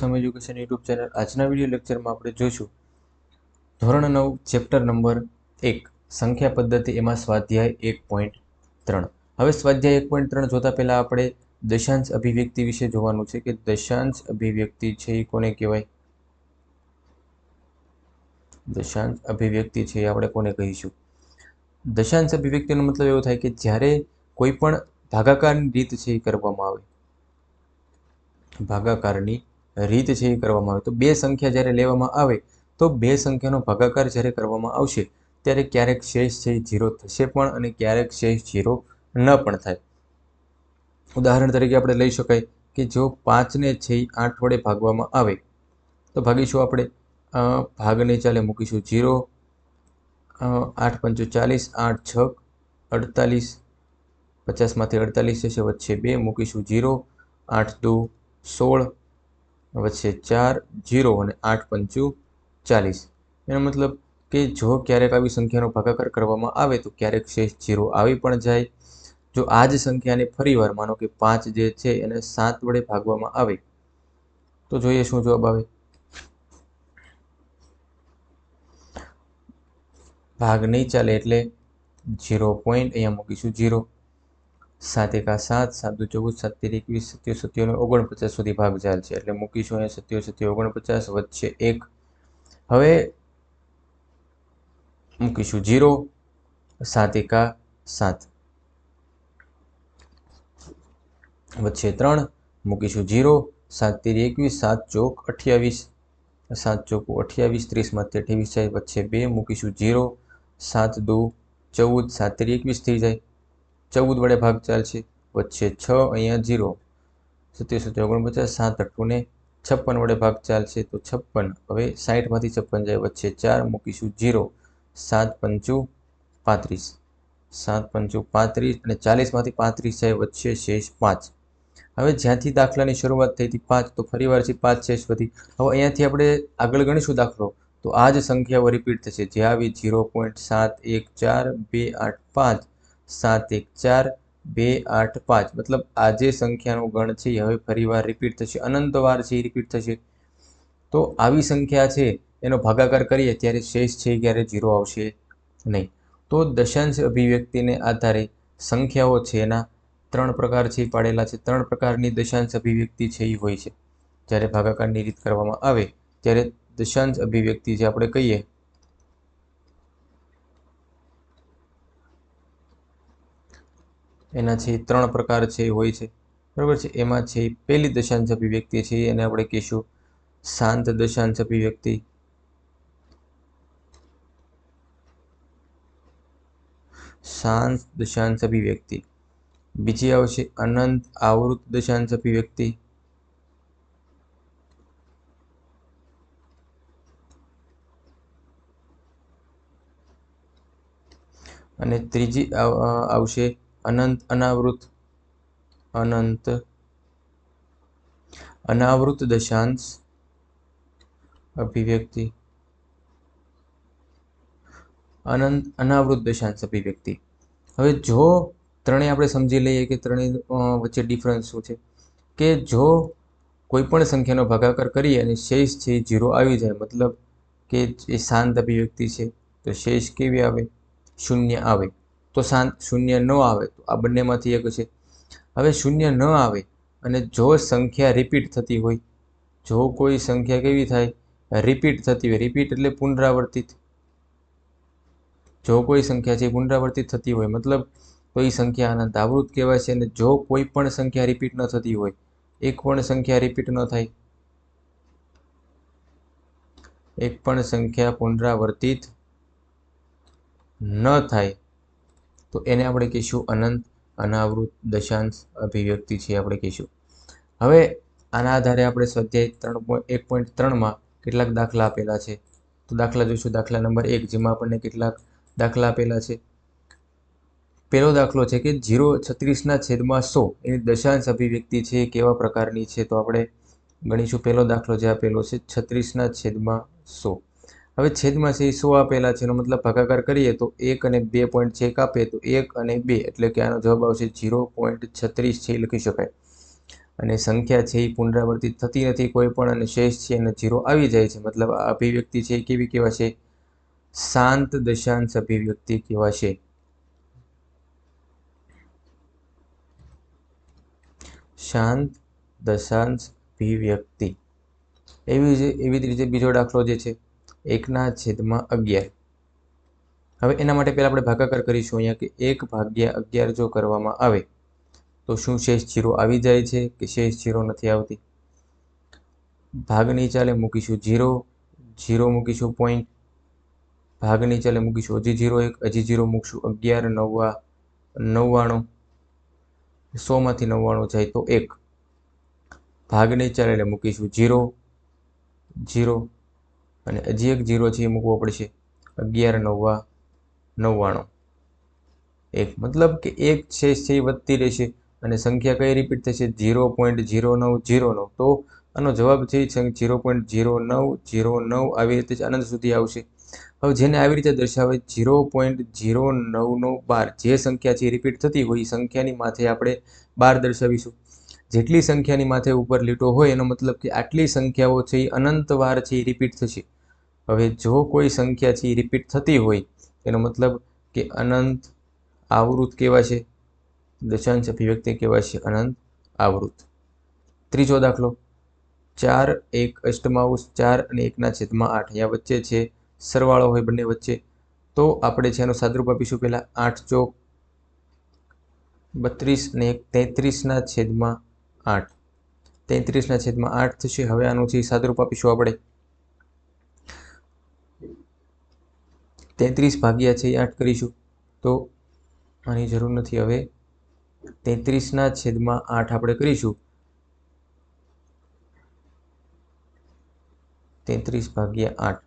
સમ education YouTube channel આજના video લેક્ચરમાં આપણે જોઈશું. ધોરણ નવ ચેપ્ટર નંબર એક, સંખ્યા પદ્ધતિ એમાં સ્વાધ્યાય એક પોઈન્ટ ત્રણ. હવે સ્વાધ્યાય એક પોઈન્ટ ત્રણ જોતા પહેલાં આપણે દશાંશ અભિવ્યક્તિ વિશે જોવાનું છે કે દશાંશ અભિવ્યક્તિ છે એ કોને કહેવાય? દશાંશ અભિવ્યક્તિ છે એ આપણે કોને કહીશું? દશાંશ અભિવ્યક્તિનો મતલબ એવો થાય કે જ્યારે કોઈ પણ ભાગાકારની રીત છે એ કરવામાં આવે. ભાગાકારની રીત છે એ કરવામાં આવે. તો બે સંખ્યા જ્યારે લેવામાં આવે, તો બે સંખ્યાનો ભાગાકાર જ્યારે કરવામાં આવશે, ત્યારે ક્યારેક શેષ છે ઝીરો થશે પણ અને ક્યારેક શેષ ઝીરો ન પણ થાય. ઉદાહરણ તરીકે આપણે લઈ શકાય કે જો પાંચને છે આઠ વડે ભાગવામાં આવે, તો ભાગીશું આપણે ભાગને ચાલે મૂકીશું ઝીરો આઠ પંચો ચાલીસ, આઠ છ અડતાલીસ, પચાસમાંથી અડતાલીસ જશે, વચ્ચે બે મૂકીશું ઝીરો, આઠ દુ, સોળ વચ્ચે ચાર, જીરો અને આઠ પંચું ચાલીસ. એનો મતલબ કે જો ક્યારેક આવી સંખ્યાનો ભાગાકાર કરવામાં આવે તો ક્યારેક શેષ જીરો આવી પણ જાય. જો આ જ સંખ્યાને ફરીવાર માનો કે પાંચ જે છે એને સાત વડે ભાગવામાં આવે. તો જોઈએ શું જવાબ આવે. ભાગ નહીં ચાલે એટલે જીરો પોઈન્ટ અહીંયા મૂકીશું ઝીરો સાત એકા સાત સાત દુ ચૌદ સાત તેર એકવીસ સત્યો સત્યોને ઓગણપચાસ સુધી ભાગ ચાલશે એટલે મૂકીશું અહીંયા સત્યો સત્યો ઓગણપચાસ, વચ્ચે એક. હવે મૂકીશું જીરો, સાત એકા સાત. વચ્ચે ત્રણ, મૂકીશું જીરો, સાત તેર એકવીસ, સાત ચોક અઠ્યાવીસ, સાત ચોક અઠ્યાવીસ ત્રીસમાંથી અઠ્યાવીસ જાય, વચ્ચે બે, મૂકીશું જીરો, સાત દુ ચૌદ, સાત તેર એકવીસ થઈ જાય. ચૌદ વડે ભાગ ચાલશે. વચ્ચે છ, અહીંયા જીરો સત્યો સત્યો ઓગણપચાસ, સાત અઠ્ઠું છપ્પન વડે ભાગ ચાલશે. તો છપ્પન, હવે સાઠમાંથી છપ્પન જાય. વચ્ચે ચાર, મૂકીશું જીરો સાત પંચું પાંત્રીસ. સાત પંચું પાંત્રીસ અને ચાલીસમાંથી પાંત્રીસ જાય. વચ્ચે શેષ પાંચ. હવે જ્યાંથી દાખલાની શરૂઆત થઈ હતી પાંચ, તો ફરીવાર છે પાંચ શેષ વધી. હવે અહીંયાથી આપણે આગળ ગણીશું દાખલો. તો આ જ સંખ્યાઓ રિપીટ થશે. જે આવી ઝીરો પોઈન્ટ સાત એક ચાર બે આઠ પાંચ. સાત એક ચાર બે આઠ પાંચ. મતલબ આ જે સંખ્યાનો ગણ છે એ હવે ફરીવાર રિપીટ થશે અનંત વાર છે એ રિપીટ થશે. તો આવી સંખ્યા છે, એનો ભાગાકાર કરીએ, ત્યારે શેષ છે ક્યારે ઝીરો આવશે નહીં. તો દશાંશ અભિવ્યક્તિને આધારે સંખ્યાઓ છે, એના ત્રણ પ્રકાર છે પાડેલા છે. ત્રણ પ્રકારની દશાંશ અભિવ્યક્તિ છે એ હોય છે. જ્યારે ભાગાકારની રીત કરવામાં આવે, ત્યારે દશાંશ અભિવ્યક્તિ જે આપણે કહીએ એના છે ત્રણ પ્રકાર છે, હોય છે. બરાબર છે? એમાં છે પહેલી દશાંશ અભિવ્યક્તિ છે, એને આપણે કહીશું શાંત દશાંશ અભિવ્યક્તિ શાંત દશાંશ અભિવ્યક્તિ બીજી આવશે અનંત આવૃત દશાંશ અભિવ્યક્તિ અને ત્રીજી આવશે અનંત અનાવૃત અનંત અનાવૃત દશાંશ અભિવ્યક્તિ. અનંત અનાવૃત દશાંશ અભિવ્યક્તિ. હવે જો ત્રણેય આપણે સમજી લઈએ કે ત્રણેય વચ્ચે ડિફરન્સ શું છે? કે જો કોઈ પણ સંખ્યાનો ભાગાકાર કરીએ અને શેષ છે જીરો આવી જાય, મતલબ કે એ શાંત અભિવ્યક્તિ છે, તો શેષ કેવી આવે? શૂન્ય આવે. તો શાંત શૂન્ય ન આવે તો આ બંનેમાંથી એક છે. હવે શૂન્ય ન આવે અને જો સંખ્યા રિપીટ થતી હોય, જો કોઈ સંખ્યા કેવી થાય? રિપીટ થતી હોય. રિપીટ એટલે પુનરાવર્તિત. જો કોઈ સંખ્યા છે પુનરાવર્તિત થતી હોય, મતલબ તો એ સંખ્યા અનંત આવૃત કહેવાય છે અને જો કોઈ પણ સંખ્યા રિપીટ ન થતી હોય, એક પણ સંખ્યા રિપીટ ન થાય. એક પણ સંખ્યા પુનરાવર્તિત ન થાય. તો એને આપણે કહીશું અનંત અનાવૃત દશાંશ અભિવ્યક્તિ છે આપણે કહીશું. હવે આના આધારે આપણે સ્વાધ્યાય ત્રણ પોઈન્ટ, એક પોઈન્ટ ત્રણમાં કેટલાક દાખલા આપેલા છે. તો દાખલા જોઈશું. દાખલા નંબર એક, જેમાં આપણને કેટલાક દાખલા આપેલા છે. પહેલો દાખલો છે કે જીરો છત્રીસના છેદમાં સો એની દશાંશ અભિવ્યક્તિ છે એ કેવા પ્રકારની છે? તો આપણે ગણીશું. પહેલો દાખલો જે આપેલો છે, છત્રીસના છેદમાં સો. હવે છેદમાં છે એ સો આપેલા છે? એનો મતલબ ભાગાકાર કરીએ તો એક અને બે પોઈન્ટ છેક આપે તો એક અને બે. એટલે કે આનો જવાબ આવશે ઝીરો પોઈન્ટ છત્રીસ છે એ લખી શકાય. અને સંખ્યા છે એ પુનરાવર્તિત થતી નથી, કોઈ પણ અને શેષ છે અને જીરો આવી જાય છે. મતલબ આ અભિવ્યક્તિ છે એ કેવી કહેવાશે? શાંત દશાંશ અભિવ્યક્તિ કહેવાશે. શાંત દશાંશ અભિવ્યક્તિ. એવી જ એવી જ રીતે બીજો દાખલો જે છે એકના છેદમાં અગિયાર. હવે એના માટે પહેલાં આપણે ભાગાકાર કરીશું અહીંયા કે એક ભાગ્યા અગિયાર જો કરવામાં આવે, તો શું શેષ જીરો આવી જાય છે કે શેષ જીરો નથી આવતી? ભાગની ચાલે મૂકીશું જીરો જીરો મૂકીશું પોઈન્ટ ભાગની ચાલે મૂકીશું હજી જીરો એક, હજી જીરો મૂકશું અગિયાર નવ્વા નવ્વાણું. સોમાંથી નવ્વાણું જાય તો એક. ભાગની ચાલે મૂકીશું જીરો જીરો અને હજી એક જીરો છે એ મૂકવો પડશે. અગિયાર, નવ્વા, નવ્વાણું. એક, મતલબ કે એક શેષ છે એ વધતી રહેશે અને સંખ્યા કઈ રિપીટ થશે? જીરો પોઈન્ટ જીરો નવ જીરો નવ. તો આનો જવાબ છે જીરો પોઈન્ટ જીરો નવ જીરો નવ આવી રીતે આનંદ સુધી આવશે. હવે જેને આવી રીતે દર્શાવે જીરો પોઈન્ટ જીરો નવનો બાર જે સંખ્યા છે રિપીટ થતી હોય એ સંખ્યાની માથે આપણે બાર દર્શાવીશું. જેટલી સંખ્યાની માથે ઉપર લીટો હોય એનો મતલબ કે આટલી સંખ્યાઓ છે એ અનંત વાર છે એ રિપીટ થશે. હવે જો કોઈ સંખ્યા છે એ રિપીટ થતી હોય, એનો મતલબ કે અનંત આવૃત કહેવાશે દશાંશ અભિવ્યક્તિ કહેવાશે અનંત આવૃત. ત્રીજો દાખલો. ચાર એક અષ્ટમાઉસ ચાર અને એકના છેદમાં આઠ. અહીંયા વચ્ચે છે સરવાળો હોય બંને વચ્ચે. તો આપણે છે એનું સાદરૂપ આપીશું પહેલાં આઠ ચોક, બત્રીસ ને એક તેત્રીસના છેદમાં આઠ. તેત્રીસના છેદમાં આઠ થશે. હવે આનું છે સાદરૂપ આપીશું આપણે. તેત્રીસ ભાગ્યા છે એ આઠ કરીશું. તો આની જરૂર નથી. હવે તેત્રીસના છેદમાં આઠ આપણે કરીશું. તેત્રીસ ભાગ્યા આઠ.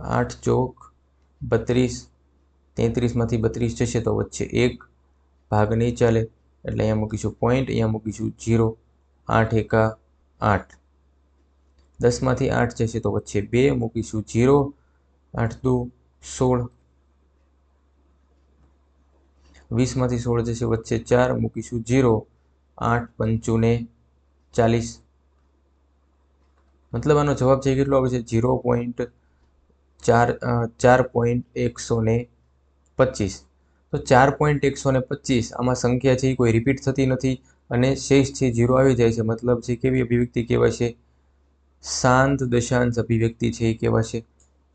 આઠ ચોક બત્રીસ. તેત્રીસમાંથી બત્રીસ જશે તો વચ્ચે એક ભાગ નહીં ચાલે. એટલે અહીંયા મૂકીશું પોઈન્ટ અહીંયા મૂકીશું જીરો આઠ એકા આઠ. દસમાંથી આઠ જશે તો વચ્ચે બે, મૂકીશું જીરો આઠ દુ સોળ. વીસમાંથી સોળ જશે વચ્ચે ચાર, મૂકીશું જીરો આઠ પંચુને ચાલીસ. મતલબ આનો જવાબ છે કેટલો આવે છે? જીરો પોઈન્ટ ચાર ચાર પોઈન્ટ એકસો ને પચીસ. તો ચાર પોઈન્ટ એકસો ને પચીસ. આમાં સંખ્યા છે એ કોઈ રિપીટ થતી નથી અને શેષ છે જીરો આવી જાય છે. મતલબ છે કેવી અભિવ્યક્તિ કહેવાશે શાંત દશાંશ અભિવ્યક્તિ છે એ કહેવાશે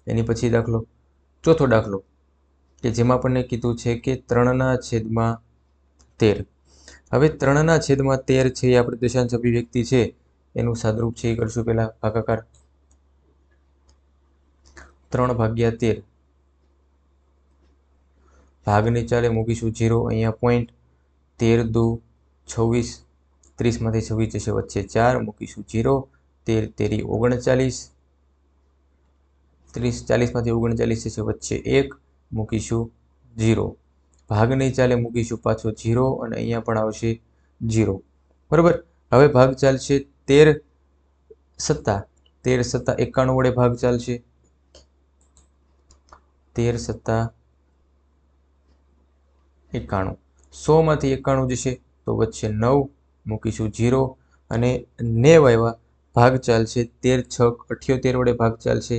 એની પછી દાખલો. ચોથો દાખલો. કે જેમાં આપણને કીધું છે કે ત્રણના છેદમાં તેર. હવે ત્રણના છેદમાં તેર છે એ આપણે દશાંશ અભિવ્યક્તિ છે. એનું સાદરૂપ છે એ કરશું પહેલાં ભાગાકાર. ત્રણ ભાગ્યા તેર. ભાગની ચાલે મૂકીશું જીરો, અહીંયા પોઈન્ટ તેર, દુ, છવ્વીસ, ત્રીસમાંથી છવ્વીસ જશે, વચ્ચે ચાર, મૂકીશું જીરો, તેર, તેરી ઓગણચાલીસ, ત્રીસ, ચાલીસમાંથી ઓગણચાલીસ જશે, વચ્ચે એક, મૂકીશું જીરો. ભાગ નહીં ચાલે મૂકીશું પાછો જીરો અને અહીંયા પણ આવશે જીરો. બરાબર? હવે ભાગ ચાલશે તેર સત્તા. તેર સત્તા એકાણું વડે ભાગ ચાલશે. તેર સત્તા એકાણું. સોમાંથી એકાણું જશે તો વચ્ચે નવ મૂકીશું જીરો અને નેવ આવ્યા. ભાગ ચાલશે તેર છક અઠ્યોતેર વડે ભાગ ચાલશે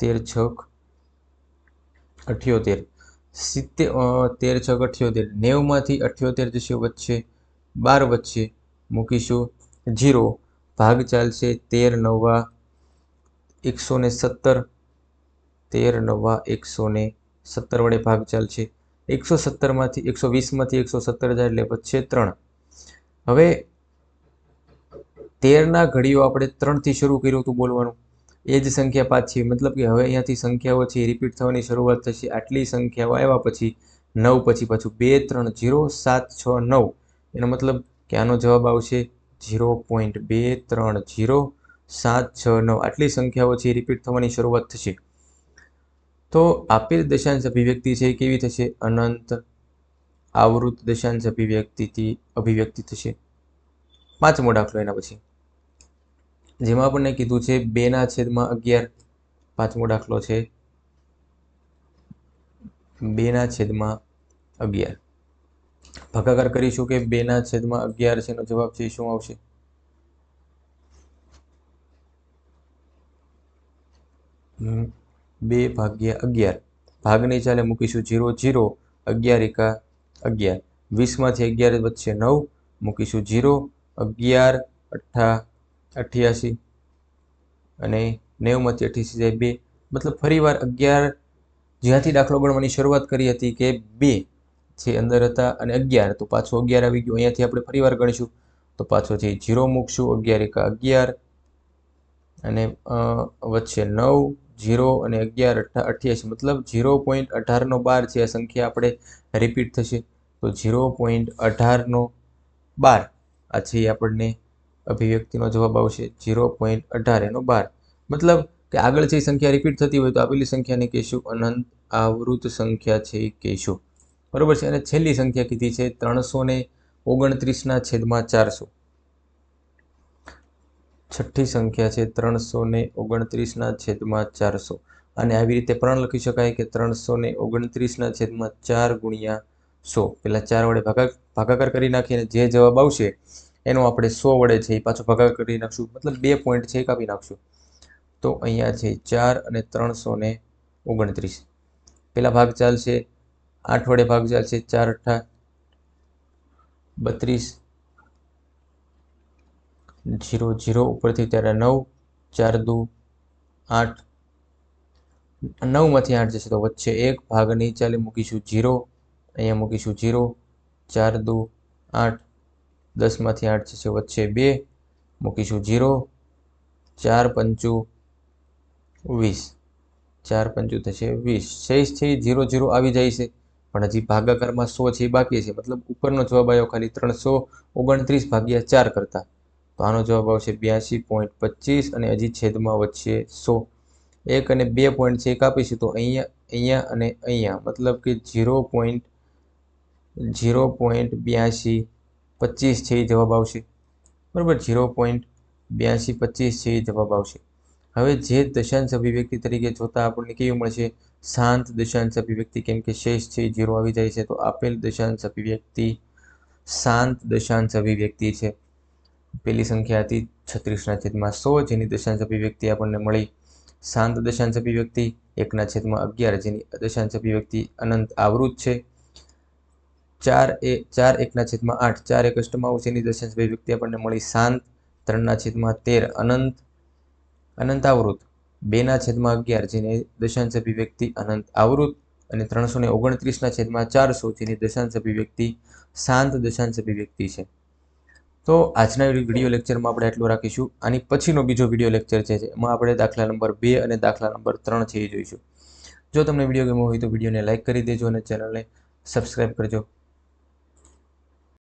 તેર છક અઠ્યોતેર. સિત્તેર તેર છક અઠ્યોતેર. નેવમાંથી અઠ્યોતેર જશે વચ્ચે બાર વચ્ચે મૂકીશું જીરો ભાગ ચાલશે તેર નવા એકસો સત્તર. તેર નવા એકસો ને સત્તર વડે ભાગ ચાલશે એકસો સત્તરમાંથી એકસો વીસમાંથી એકસો સત્તર જાય એટલે પછી ત્રણ. હવે તેરના ઘડીઓ આપણે ત્રણથી શરૂ કર્યું હતું બોલવાનું. એ જ સંખ્યા પાછી, મતલબ કે હવે અહીંયાથી સંખ્યાઓ છે રિપીટ થવાની શરૂઆત થશે. આટલી સંખ્યાઓ આવ્યા પછી નવ પછી પાછું બે, ત્રણ જીરો સાત, છ, નવ. એનો મતલબ કે આનો જવાબ આવશે જીરો પોઈન્ટ બે, ત્રણ જીરો સાત, છ, નવ. આટલી સંખ્યાઓ છે રિપીટ થવાની શરૂઆત થશે. તો આપેલ દશાંશ અભિવ્યક્તિ છે એ કેવી થશે? અનંત આવૃત દશાંશ અભિવ્યક્તિથી અભિવ્યક્તિ થશે. પાંચમો દાખલો એના પછી. જેમાં આપણને કીધું છે બેના છેદમાં અગિયાર. પાંચમો દાખલો છે. બેના છેદમાં અગિયાર. ભાગાકાર કરીશું કે બેના છેદમાં અગિયાર છે એનો જવાબ છે શું આવશે? હમ, બે ભાગ્યા અગિયાર. ભાગ નહીં ચાલે મૂકીશું જીરો જીરો, અગિયાર એકા અગિયાર. વીસમાંથી અગિયાર વચ્ચે નવ, મૂકીશું જીરો, અગિયાર અઠ્ઠા અઠ્યાસી અને નેવમાંથી અઠ્યાસી જાય બે. મતલબ ફરીવાર અગિયાર જ્યાંથી દાખલો ગણવાની શરૂઆત કરી હતી કે બે જે અંદર હતા અને અગિયાર. તો પાછો અગિયાર આવી ગયો. અહીંયાથી આપણે ફરીવાર ગણીશું. તો પાછો છે જીરો મૂકશું, અગિયાર એકા અગિયાર અને વચ્ચે નવ. જીરો અને અગિયાર અઠ્યાસી. મતલબ જીરો પોઈન્ટ અઢારનો બાર છે આ સંખ્યા આપણે રિપીટ થશે. તો જીરો પોઈન્ટ અઢારનો બાર. આ છે આપણને અભિવ્યક્તિનો જવાબ આવશે. જીરો પોઈન્ટ અઢાર એનો બાર. મતલબ કે આગળ જે સંખ્યા રિપીટ થતી હોય તો આપેલી સંખ્યાને કહીશું. અનંત આવૃત સંખ્યા છે એ કહીશું. બરાબર છે? અને છેલ્લી સંખ્યા કીધી છે ત્રણસો ને ઓગણત્રીસના છેદમાં ચારસો. છઠ્ઠી સંખ્યા છે ત્રણસો ને ઓગણત્રીસના છેદમાં ચારસો. અને આવી રીતે પણ લખી શકાય કે ત્રણસો ને ઓગણત્રીસના છેદમાં ચાર ગુણ્યા સો. પેલા ચાર વડે ભાગા, ભાગાકાર કરી નાખીને જે જવાબ આવશે, એનો આપણે સો વડે છે એ પાછો ભાગાકાર કરી નાખશું. મતલબ બે પોઈન્ટ છે એ કાપી નાખશું. તો અહીંયા છે ચાર અને ત્રણસો ને ઓગણત્રીસ. પેલા ભાગ ચાલશે, આઠ વડે ભાગ ચાલશે, ચાર અઠ્ઠા બત્રીસ. જીરો જીરો ઉપરથી ત્યારે નવ, ચાર, દુ, આઠ, નવમાંથી આઠ જશે તો વચ્ચે એક ભાગ નહીં ચાલે મૂકીશું જીરો, અહીંયા મૂકીશું જીરો, ચાર, દુ, આઠ, દસમાંથી આઠ જશે વચ્ચે બે, મૂકીશું જીરો, ચાર, પંચુ, વીસ. ચાર, પંચુ થશે વીસ. શેષ છે જીરો જીરો આવી જાય છે. પણ હજી ભાગાકારમાં સો છે બાકી છે. મતલબ ઉપરનો જવાબ આવ્યો ખાલી ત્રણસો ઓગણત્રીસ ભાગ્યા ચાર કરતા. તો આનો જવાબ આવશે બ્યાસી પોઈન્ટ પચીસ અને હજી છેદમાં વચ્ચે સો. એક અને બે પોઈન્ટ છે એ કાપીશું તો અહીંયા અહીંયા અને અહીંયા. મતલબ કે ઝીરો પોઈન્ટ ઝીરો પોઈન્ટ બ્યાસી પચીસ છે એ જવાબ આવશે. બરાબર ઝીરો પોઈન્ટ બ્યાસી પચીસ છે એ જવાબ આવશે. હવે જે દશાંશ અભિવ્યક્તિ તરીકે જોતા આપણને કેવી મળશે? શાંત દશાંશ અભિવ્યક્તિ, કેમ કે શેષ છે ઝીરો આવી જાય છે. તો આપેલ દશાંશ અભિવ્યક્તિ શાંત દશાંશ અભિવ્યક્તિ છે. પેલી સંખ્યા હતી છત્રીસના છેદમાં સો, જેની દશાંશ અભિવ્યક્તિ આપણને મળી. શાંત દશાંશ અભિવ્યક્તિ એકના છેદમાં અગિયાર, જેની દશાંશ અભિવ્યક્તિ અનંત આવૃત છે. ચાર એ, ચાર એકના છેદમાં આઠ, ચાર એક અષ્ટમાઉ જેની દશાંશ અભિવ્યક્તિ આપણને મળી. શાંત ત્રણના છેદમાં તેર, અનંત અનંત આવૃત. બેના છેદમાં અગિયાર, જેની દશાંશ અભિવ્યક્તિ અનંત આવૃત. અને ત્રણસો ને ઓગણત્રીસના છેદમાં ચારસો, જેની દશાંશ અભિવ્યક્તિ શાંત દશાંશ અભિવ્યક્તિ છે. તો આજના વીડિયો લેક્ચરમાં આપણે આટલું રાખીશું. આની પછીનો બીજો વીડિયો લેક્ચર છે, એમાં આપણે દાખલા નંબર બે અને દાખલા નંબર ત્રણ છે એ જોઈશું. જો તમને વીડિયો ગમ્યો હોય તો વિડીયોને લાઇક કરી દેજો અને ચેનલને સબસ્ક્રાઈબ કરજો.